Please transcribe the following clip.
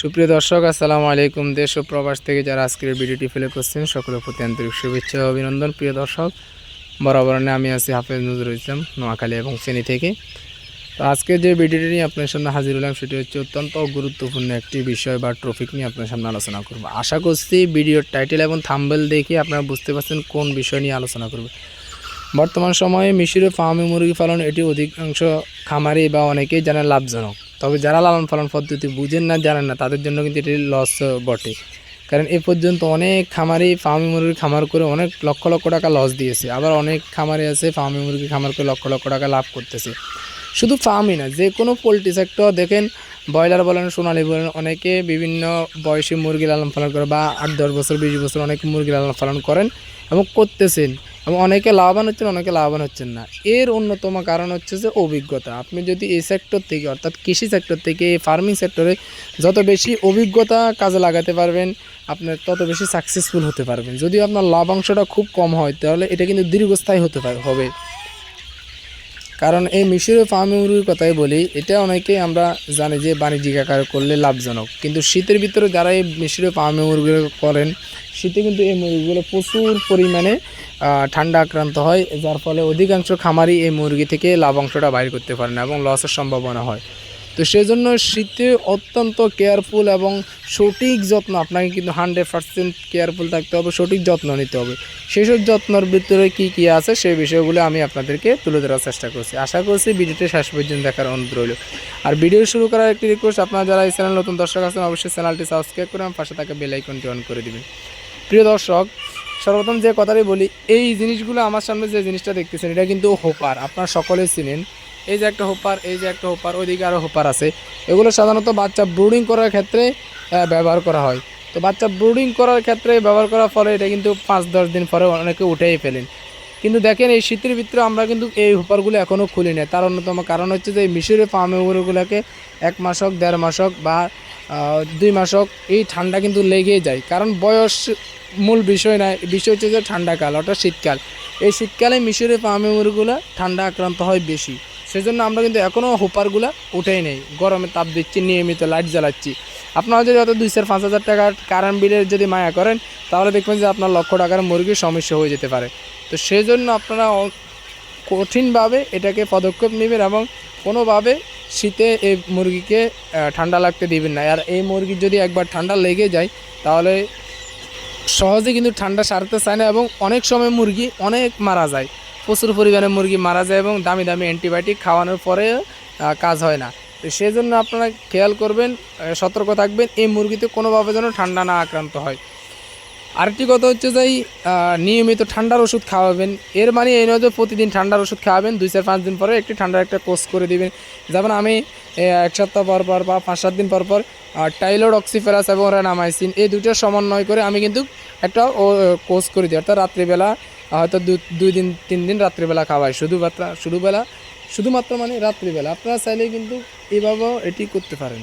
সুপ্রিয় দর্শক, আসসালামু আলাইকুম। দেশ ও প্রবাস থেকে যারা আজকের ভিডিওটি ফেলে করছেন, সকলের প্রতি আন্তরিক শুভেচ্ছা ও অভিনন্দন। প্রিয় দর্শক বরাবরণে আমি আছি হাফেজ নজরুল ইসলাম, নোয়াখালী এবং ফেনী থেকে। তো আজকে যে ভিডিওটি নিয়ে আপনার সামনে হাজির হলাম, সেটি হচ্ছে অত্যন্ত গুরুত্বপূর্ণ একটি বিষয় বা ট্রফিক নিয়ে আপনার সামনে আলোচনা করব। আশা করছি ভিডিওর টাইটেল এবং থাম্বেল দেখে আপনারা বুঝতে পারছেন কোন বিষয় নিয়ে আলোচনা করবে। বর্তমান সময়ে মিশরে ফার্মে মুরগি পালন এটি অধিকাংশ খামারি বা অনেকেই জানেন লাভজনক। তবে যারা লালন পালন পদ্ধতি বুঝেন না, জানেন না, তাদের জন্য কিন্তু এটি লস বটে। কারণ এ পর্যন্ত অনেক খামারি ফার্মি মুরগি খামার করে অনেক লক্ষ লক্ষ টাকা লস দিয়েছে। আবার অনেক খামারি আছে ফার্মি মুরগি খামার করে লক্ষ লক্ষ টাকা লাভ করতেছে। শুধু ফার্মই না, যে কোনো পোলট্রি সেক্টর দেখেন, ব্রয়লার বলেন, সোনালি বলেন, অনেকে বিভিন্ন বয়সী মুরগি লালন পালন করে বা আট দশ বছর, বিশ বছর অনেকে মুরগি লালন পালন করেন এবং করতেছেন। এবং অনেকে লাভবান হচ্ছেন, অনেকে লাভবান হচ্ছেন না। এর অন্যতম কারণ হচ্ছে যে অভিজ্ঞতা। আপনি যদি এই সেক্টর থেকে, অর্থাৎ কৃষি সেক্টর থেকে ফার্মিং সেক্টরে যত বেশি অভিজ্ঞতা কাজে লাগাতে পারবেন, আপনার তত বেশি সাকসেসফুল হতে পারবেন। যদি আপনার লাভাংশটা খুব কম হয়, তাহলে এটা কিন্তু দীর্ঘস্থায়ী হতে হবে। কারণ এই মিশরীয় ফার্মি মুরগির কথাই বলি, এটা অনেকেই আমরা জানি যে বাণিজ্যিক আকার করলে লাভজনক। কিন্তু শীতের ভিতরে যারা এই মিশরীয় ফার্মি মুরগি করেন, শীতে কিন্তু এই মুরগিগুলো প্রচুর পরিমাণে ঠান্ডা আক্রান্ত হয়, যার ফলে অধিকাংশ খামারি এই মুরগি থেকে লাভাংশটা বাইর করতে পারে না এবং লসের সম্ভাবনা হয়। তো সেই জন্য শীতে অত্যন্ত কেয়ারফুল এবং সঠিক যত্ন, আপনাকে কিন্তু হান্ড্রেড পার্সেন্ট কেয়ারফুল থাকতে হবে, সঠিক যত্ন নিতে হবে। সেসব যত্নর ভিতরে কী কী আছে সেই বিষয়গুলো আমি আপনাদেরকে তুলে ধরার চেষ্টা করছি। আশা করছি ভিডিওটি শেষ পর্যন্ত দেখার অনুরোধ রইল। আর ভিডিও শুরু করার একটি রিকোয়েস্ট আপনারা যারা এই চ্যানেল নতুন দর্শক আছেন, অবশ্যই চ্যানেলটি সাবস্ক্রাইব করে আমার পাশে থাকা বেল আইকনটি অন করে দিবেন। প্রিয় দর্শক, সর্বপ্রথম যে কথাটি বলি, এই জিনিসগুলো আমার সামনে যে জিনিসটা দেখতেছেন, এটা কিন্তু হোপার, আপনারা সকলেই চিনেন। এই যে একটা হোপার, এই যে একটা হোপার, ওইদিকে আরও হোপার আছে। এগুলো সাধারণত বাচ্চা ব্রুডিং করার ক্ষেত্রে ব্যবহার করা হয়। তো বাচ্চা ব্রুডিং করার ক্ষেত্রে ব্যবহার করার ফলে এটা কিন্তু পাঁচ, দশ দিন পরে অনেকে উঠেই ফেলেন। কিন্তু দেখেন, এই শীতের ভিতরে আমরা কিন্তু এই হোপারগুলো এখনও খুলি না তার অন্যতম কারণ হচ্ছে যে, এই মিশরের ফার্মে এক মাস হোক, দেড় মাস হোক বা দুই মাস হোক, এই ঠান্ডা কিন্তু লেগেই যায়। কারণ বয়স মূল বিষয় না বিষয় হচ্ছে যে ঠান্ডাকাল অর্থাৎ শীতকাল। এই শীতকালে মিশরের ফার্মে মুরগুলো ঠান্ডা আক্রান্ত হয় বেশি। সেজন্য আমরা কিন্তু এখনও হোপারগুলো উঠেই নেই। গরমে তাপ দিচ্ছি, নিয়মিত লাইট জ্বালাচ্ছি। আপনারা যদি অত দুই চার পাঁচ হাজার টাকার কারেন্ট বিলের যদি মায়া করেন, তাহলে দেখবেন যে আপনার লক্ষ টাকার মুরগির সমস্যা হয়ে যেতে পারে। তো সেজন্য আপনারা কঠিনভাবে এটাকে পদক্ষেপ নেবেন এবং কোনোভাবে শীতে এই মুরগিকে ঠান্ডা লাগতে দিবেন না। আর এই মুরগির যদি একবার ঠান্ডা লেগে যায়, তাহলে সহজে কিন্তু ঠান্ডা সারতে চায় না এবং অনেক সময় মুরগি অনেক মারা যায়। প্রচুর পরিমাণে মুরগি মারা যায় এবং দামি দামি অ্যান্টিবায়োটিক খাওয়ানোর পরে কাজ হয় না। তো সেই জন্য আপনারা খেয়াল করবেন সতর্ক থাকবেন, এই মুরগিতে কোনোভাবে যেন ঠান্ডা না আক্রান্ত হয়। আরেকটি কথা হচ্ছে যে নিয়মিত ঠান্ডার ওষুধ খাওয়াবেন। এর মানে এই নয় যে প্রতিদিন ঠান্ডার ওষুধ খাওয়াবেন, দুই চার পাঁচ দিন পরে একটি ঠান্ডার একটা কোর্স করে দিবেন। যেমন আমি এক সপ্তাহ পর পর বা পাঁচ সাত দিন পর পর টাইলড অক্সিফেরাস এবং রানামাইসিন, এই দুটো সমন্বয় করে আমি কিন্তু একটা কোর্স করে দিই। অর্থাৎ রাত্রিবেলা হয়তো দুই দিন, তিন দিন রাত্রিবেলা খাওয়াই। শুধুমাত্র শুধুবেলা শুধুমাত্র মানে রাত্রিবেলা। আপনারা চাইলেই কিন্তু এভাবেও এটি করতে পারেন।